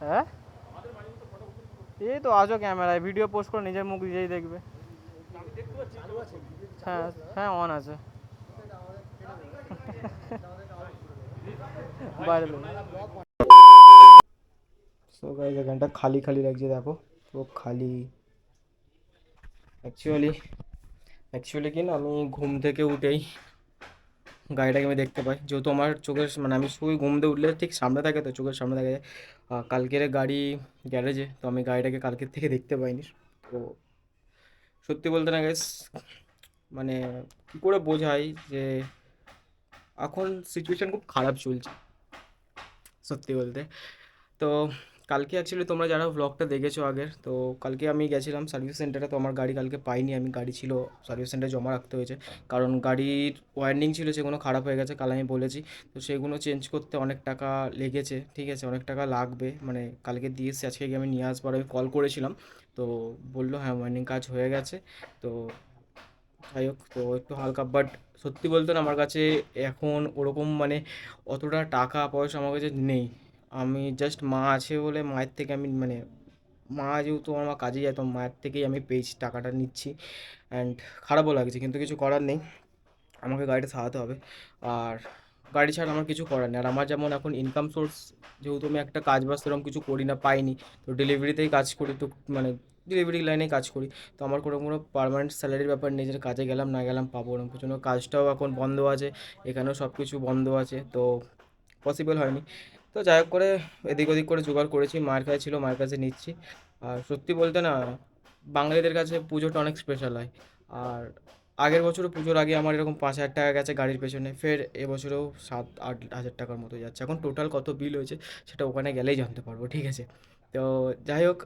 হ্যাঁ এই তো আজও ক্যামেরায় ভিডিও পোস্ট করে নিজের মুখ নিজেই দেখবে হ্যাঁ হ্যাঁ অন আছে বাইরে সো গাইজ এখানটা খালি খালি লাগছে দেখো পুরো খালি অ্যাকচুয়ালি অ্যাকচুয়ালি কি না আমি ঘুম থেকে উঠেই গাড়িটাকে আমি দেখতে পাই। যেহেতু আমার চোখের মানে আমি শুই ঘুম দিয়ে উঠলে ঠিক সামনে থাকে তো, চোখের সামনে থাকে। কালকের গাড়ি গ্যারেজে, তো আমি গাড়িটাকে কালকের থেকে দেখতে পাইনি। তো সত্যি বলতে না গেস মানে কী করে বোঝাই যে এখন সিচুয়েশান খুব খারাপ চলছে, সত্যি বলতে। তো কালকে অ্যাকচুয়ালি তোমরা যারা ব্লগটা দেখেছ আগের, তো কালকে আমি গেছিলাম সার্ভিস সেন্টারে তো আমার গাড়ি কালকে পাইনি, আমি গাড়ি ছিল সার্ভিস সেন্টারে জমা রাখতে হয়েছে। কারণ গাড়ির ওয়ার্নিং ছিল, সেগুলো খারাপ হয়ে গেছে, কাল আমি বলেছি। তো সেগুলো চেঞ্জ করতে অনেক টাকা লেগেছে, ঠিক আছে, অনেক টাকা লাগবে মানে কালকে দিয়ে এসেছি আজকে গিয়ে আমি নিয়ে আসবার আমি কল করেছিলাম। তো বলল হ্যাঁ ওয়ার্নিং কাজ হয়ে গেছে। তো যাই হোক, তো একটু হালকা বাট সত্যি বলতে না, আমার কাছে এখন ওরকম মানে অতটা টাকা পয়সা আমার কাছে নেই। আমি জাস্ট মা আছে বলে মায়ের থেকে আমি মানে মা যেহেতু আমার কাজে যায় তো মায়ের থেকেই আমি পেয়েছি টাকাটা, নিচ্ছি অ্যান্ড খারাপও লাগছে কিন্তু কিছু করার নেই। আমাকে গাড়িটা সারাতে হবে। আর গাড়ি ছাড়া আমার কিছু করার নেই। আর আমার যেমন এখন ইনকাম সোর্স যেহেতু আমি একটা কাজ বাজ সেরকম কিছু করি না, পাইনি, তো ডেলিভারিতেই কাজ করি, তো মানে ডেলিভারি লাইনে কাজ করি। তো আমার কোনো কোনো পার্মানেন্ট স্যালারির ব্যাপার নেই, যে কাজে গেলাম, না গেলাম, পাবো ওরকম কিছু কাজটাও এখন বন্ধ আছে, এখানেও সব কিছু বন্ধ আছে, তো পসিবল হয়নি। তো যাই হোক করে এদিক ওদিক করে জোগাড় করেছি, মায়ের কাছে ছিল, মায়ের কাছে নিচ্ছি। আর সত্যি বলতে না, বাঙালিদের কাছে পুজোটা অনেক স্পেশাল হয়। আর আগের বছরও পুজোর আগে আমার এরকম পাঁচ হাজার টাকা গেছে গাড়ির পেছনে, ফের এবছরেও সাত আট হাজার টাকার মতো যাচ্ছে। এখন টোটাল কত বিল হয়েছে, সেটা ওখানে গেলেই জানতে পারব, ঠিক আছে? তো যাই হোক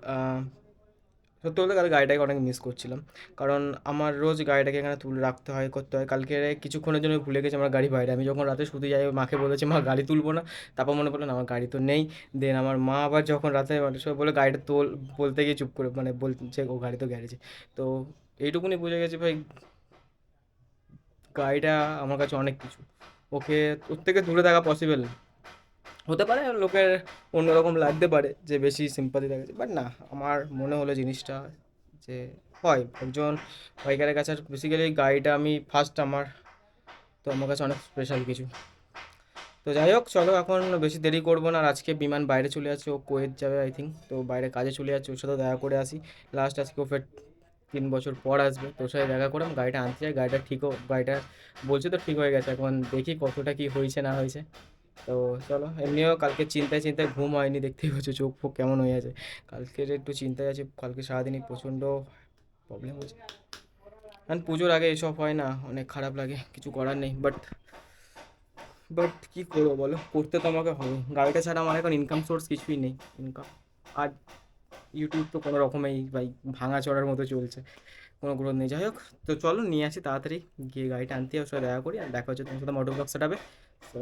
সত্যি বলতে কাল গাড়িটাকে অনেক মিস করছিলাম। কারণ আমার রোজ গাড়িটাকে এখানে তুলে রাখতে হয়, করতে হয়। কালকে কিছুক্ষণের জন্য ভুলে গেছি আমার গাড়ি বাইরে আমি যখন রাতে শুতে যাই, মাকে বলেছি, মা, গাড়ি তুলবো না। তারপর মনে পড়ল, না, আমার গাড়ি তো নেই। দেন আমার মা আবার যখন রাতে মানে সব বলে, গাড়িটা তোল। বলতে গিয়ে চুপ করে মানে বলছে, ও গাড়ি তো গ্যারেজে। তো এইটুকুনি বুঝে গেছি ভাই, গাড়িটা আমার কাছে অনেক কিছু। ওকে, ওর থেকে দূরে থাকা পসিবল না। হতে পারে, লোকের অন্যরকম লাগতে পারে যে বেশি সিম্পাতি দেখাচ্ছে বাট না, আমার মনে হলো জিনিসটা যে হয়, একজন বাইকারের কাছে বেসিক্যালি গাড়িটা আমি ফার্স্ট আমার, তো আমার কাছে অনেক স্পেশাল কিছু। তো যাই হোক, চলো এখন বেশি দেরি করব না, আর আজকে বিমান বাইরে চলে যাচ্ছে, ও কোয়েত যাবে আই থিঙ্ক তো বাইরে কাজে চলে যাচ্ছে, ওর সাথে দেখা করে আসি। লাস্ট আজকে ও ফের তিন বছর পর আসবে তোর সাথে দেখা করে গাড়িটা আনতে চাই, গাড়িটা ঠিকও গাড়িটা বলছে তো ঠিক হয়ে গেছে, এখন দেখি কতটা কি হয়েছে, না হয়েছে। তো চলো, এমনিও কালকে চিন্তায় চিন্তায় ঘুম হয়নি, দেখতেই পাচ্ছ চোখ ফোক কেমন হয়ে আছে। কালকের একটু চিন্তায় আছে, কালকে সারাদিনই প্রচণ্ড প্রবলেম হয়েছে কারণ পুজোর আগে এসব হয় না, অনেক খারাপ লাগে, কিছু করার নেই বাট বাট কী করব বলো? করতে তো আমাকে হবে গাড়িটা ছাড়া আমার এখন ইনকাম সোর্স কিছুই নেই। ইনকাম আর ইউটিউব তো কোনো রকমেই, ভাই ভাঙা চড়ার মতো চলছে, কোনো গ্রোথ নেই। যাই হোক, তো চলো, নিয়ে আসি তাড়াতাড়ি, গিয়ে গাড়িটা আনতে, ওর সাথে দেখা করি, আর দেখা হচ্ছে তোমার সাথে মোটর ব্লগ সেটাবে তো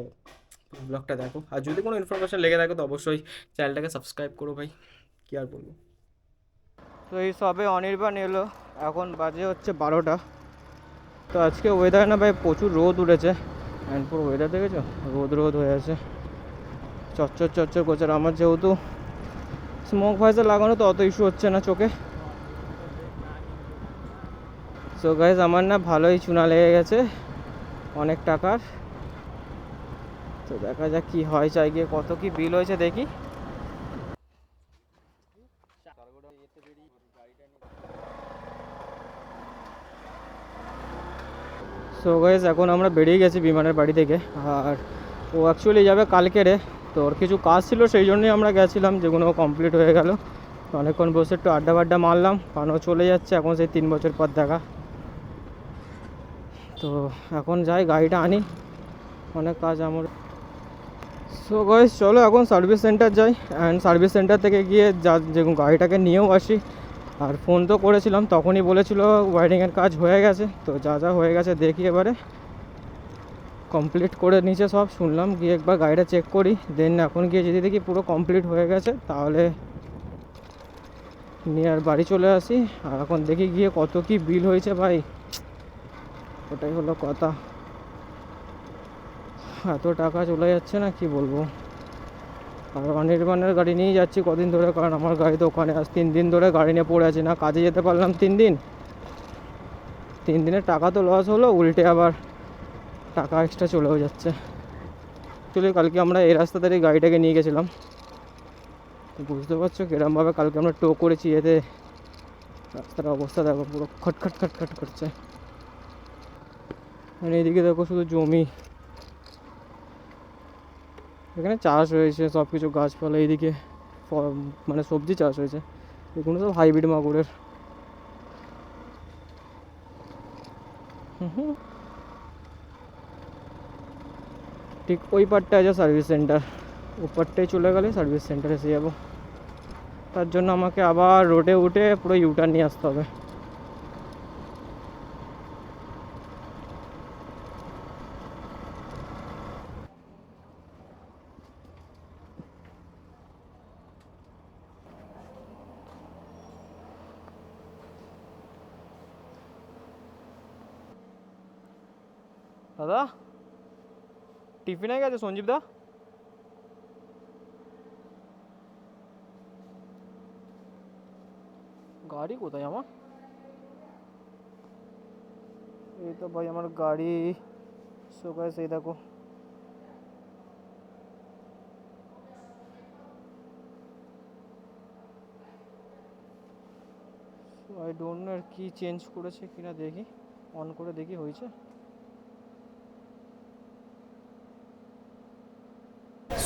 ব্লগটা দেখো। আর যদি কোনো ইনফরমেশন লেগে থাকে, তো অবশ্যই চ্যানেলটাকে সাবস্ক্রাইব করো ভাই। কী আর বলব? তো এই সবে অনির্বাণ এলো। এখন বাজে হচ্ছে বারোটা। তো আজকে ওয়েদার না ভাই, প্রচুর রোদ উঠেছে। অ্যান্ড পুরো ওয়েদার দেখেছ? রোদ রোদ হয়ে আছে। চচ্চর চচ্চর করছে। আর আমার যেহেতু স্মোক ভয়েসে লাগানো, তো অত ইস্যু হচ্ছে না চোখে। সো গাইজ আমার না ভালোই চুনা লেগে গেছে। অনেক টাকার। তো দেখা যাক কি হয়, চাই গিয়ে কত কি বিল হয়েছে, দেখি। সো গাইজ এখন আমরা বেরিয়ে গেছি বিমানের বাড়ি থেকে। আর ও অ্যাকচুয়ালি যাবে কালকেরে তো ওর কিছু কাজ ছিল, সেই জন্যই আমরা গেছিলাম, যেগুলো কমপ্লিট হয়ে গেল। অনেকক্ষণ বসে একটু আড্ডা বাড্ডা মারলাম, কারণ চলে যাচ্ছে এখন সেই তিন বছর পর দেখা। তো এখন যাই, গাড়িটা আনি। অনেক কাজ আমার সো গাইস চলো এখন সার্ভিস সেন্টার যাই অ্যান্ড সার্ভিস সেন্টার থেকে গিয়ে যা যে গাড়িটাকে নিয়েও আসি। আর ফোন তো করেছিলাম, তখনই বলেছিল ওয়ারিংয়ের কাজ হয়ে গেছে। তো যা যা হয়ে গেছে দেখি এবারে। কমপ্লিট করে নিচে সব শুনলাম, গিয়ে একবার গাড়িটা চেক করি। দেন এখন গিয়ে যদি দেখি পুরো কমপ্লিট হয়ে গেছে, তাহলে নিয়ে আর বাড়ি চলে আসি। আর এখন দেখি গিয়ে কত কি বিল হয়েছে ভাই। ওটাই হলো কথা। এত টাকা চলে যাচ্ছে না, কি বলব? আর অনির্বাণের গাড়ি নিয়েই যাচ্ছি কদিন ধরে, কারণ আমার গাড়ি তো ওখানে আজ তিন দিন ধরে গাড়ি নিয়ে পড়ে আছে, না কাজে যেতে পারলাম তিন দিন। তিন দিনের টাকা তো লস হলো, উল্টে আবার টাকা এক্সট্রা চলেও যাচ্ছে। অ্যাকচুয়ালি কালকে আমরা এই রাস্তা থেকে গাড়িটাকে নিয়ে গেছিলাম। বুঝতে পারছ কিরমভাবে কালকে আমরা টো করেছি, এতে রাস্তার অবস্থা দেখো পুরো খটখট খটখট করছে। আর এইদিকে দেখো শুধু জমি এখানে চাষ হয়েছে সব কিছু গাছপালা, এইদিকে মানে সবজি চাষ হয়েছে। এগুলো সব হাইব্রিড মাগুরের। ঠিক ওই পারটা আছে সার্ভিস সেন্টার ওপারটাই চলে গেলে সার্ভিস সেন্টার এসে যাব। তার জন্য আমাকে আবার রোডে উঠে পুরো ইউটার্ন নিয়ে আসতে হবে। দাদা, টিফিনে গেছে সঞ্জীব দা? গাড়ি কোথায় আমার? এই তো ভাই আমার গাড়ি। সকালে সেই দেখো। আই ডোন্ট নো কি চেঞ্জ করেছে কিনা দেখি। অন করে দেখি হয়েছে।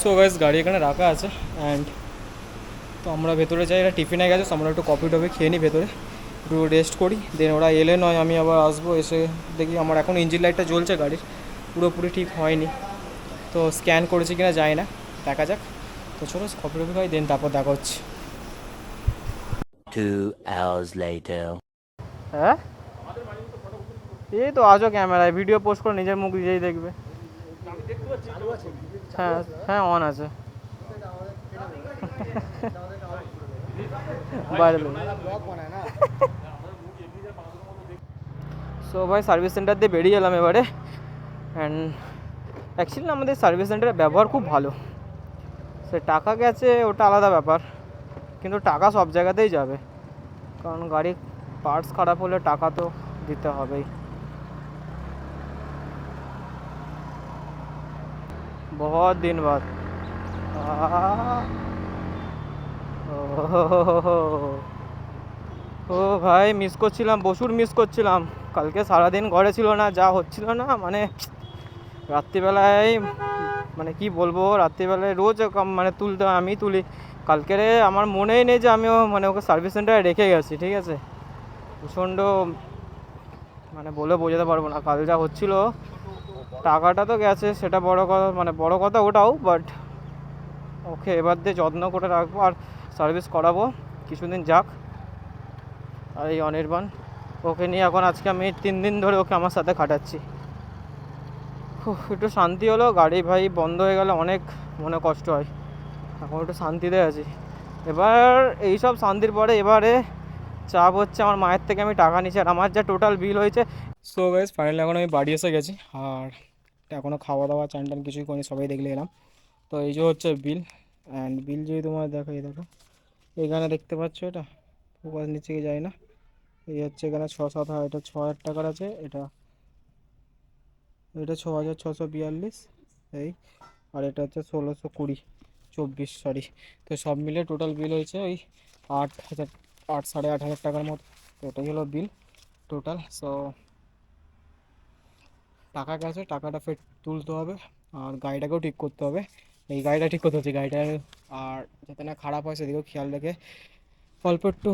সো গাইস গাড়ি এখানে রাখা আছে অ্যান্ড তো আমরা ভেতরে যাই এরা টিফিনে গেছে আমরা একটু কফি টফি খেয়ে নিই ভেতরে। একটু রেস্ট করি দেন ওরা এলে নয় আমি আবার আসব এসে দেখি আমার এখন ইঞ্জিন লাইটটা জ্বলছে গাড়ির পুরোপুরি ঠিক হয়নি। তো স্ক্যান করেছি কিনা যায় না দেখা যাক। তো চলো কফি টফি খাই দেন তারপর দেখা হচ্ছে। হ্যাঁ? এই তো আজও ক্যামেরায় ভিডিও পোস্ট করে নিজের মুখ নিজেই দেখবে। হ্যাঁ হ্যাঁ অন আছে। বাইরে সো ভাই সার্ভিস সেন্টার দিয়ে বেরিয়ে এলাম এবারে। অ্যান্ড অ্যাকচুয়ালি আমাদের সার্ভিস সেন্টারের ব্যবহার খুব ভালো। সে টাকা গেছে, ওটা আলাদা ব্যাপার। কিন্তু টাকা সব জায়গাতেই যাবে। কারণ গাড়ির পার্টস খারাপ হলে টাকা তো দিতে হবেই। बहुत दिन बाद আহ! ওহ! ও ভাই মিস করছিলাম প্রচুর মিস করছিলাম কালকে সারাদিন ঘরে ছিল না যা হচ্ছিল না মানে রাত্রিবেলায় মানে কি বলবো রাত্রিবেলায় রোজ কম- মানে তুলতে হয়, আমি তুলি কালকে রে আমার মনেই নেই যে আমিও মানে ওকে সার্ভিস সেন্টারে রেখে গেছি ঠিক আছে প্রচণ্ড মানে বলে বোঝাতে পারবো না কাল যা হচ্ছিল টাকাটা তো গেছে, সেটা বড় কথা মানে বড় কথা ওটাও বাট ওকে এবার দিয়ে যত্ন করে রাখব আর সার্ভিস করাবো, কিছুদিন যাক। আর এই অনির্বাণ, ওকে নিয়ে এখন আজকে আমি তিন দিন ধরে ওকে আমার সাথে খাটাচ্ছি। একটু শান্তি হলো, গাড়ি ভাই বন্ধ হয়ে গেলে অনেক মনে কষ্ট হয়। এখন একটু শান্তিতে আছি। এবার এই সব শান্তির পরে এবারে চাপ হচ্ছে আমার মায়ের থেকে আমি টাকা নিচ্ছি, আর আমার যা টোটাল বিল হয়েছে। সো গাইজ ফাইনালি এখন আমি বাড়ি এসে গেছি, আর এখনও খাওয়া দাওয়া, চান টান কিছুই করিনি, সবাই দেখলে এলাম। তো এই যে হচ্ছে বিল অ্যান্ড বিল যদি তোমার দেখো, এই দেখো, এখানে দেখতে পাচ্ছ এটা? ফোকাস নিচে যায় না। এই হচ্ছে এখানে ছ, সাত হাজার, এটা ছ হাজার টাকার আছে, এটা এটা ছ হাজার ছশো বিয়াল্লিশ, এই, আর এটা হচ্ছে ষোলোশো কুড়ি, চব্বিশ সরি তো সব মিলে টোটাল বিল হয়েছে ওই আট হাজার, আট, সাড়ে আট হাজার টাকার মতো। তো এটাই হলো বিল টোটাল সো টাকা গেছে, টাকাটা ফের তুলতে হবে আর গাড়িটাকেও ঠিক করতে হবে। এই গাড়িটা ঠিক করতে হচ্ছে, গাড়িটা আর যাতে না খারাপ হয় সেদিকেও খেয়াল রেখে অল্প একটু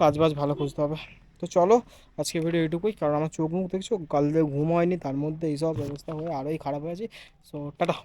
কাজ বাজ ভালো খুঁজতে হবে। তো চলো, আজকে ভিডিও এইটুকুই, কারণ আমার চোখ মুখ দেখছ, কাল ঘুম হয়নি, তার মধ্যে এইসব ব্যবস্থা হয়ে আরোই খারাপ হয়েছে সো টাটা।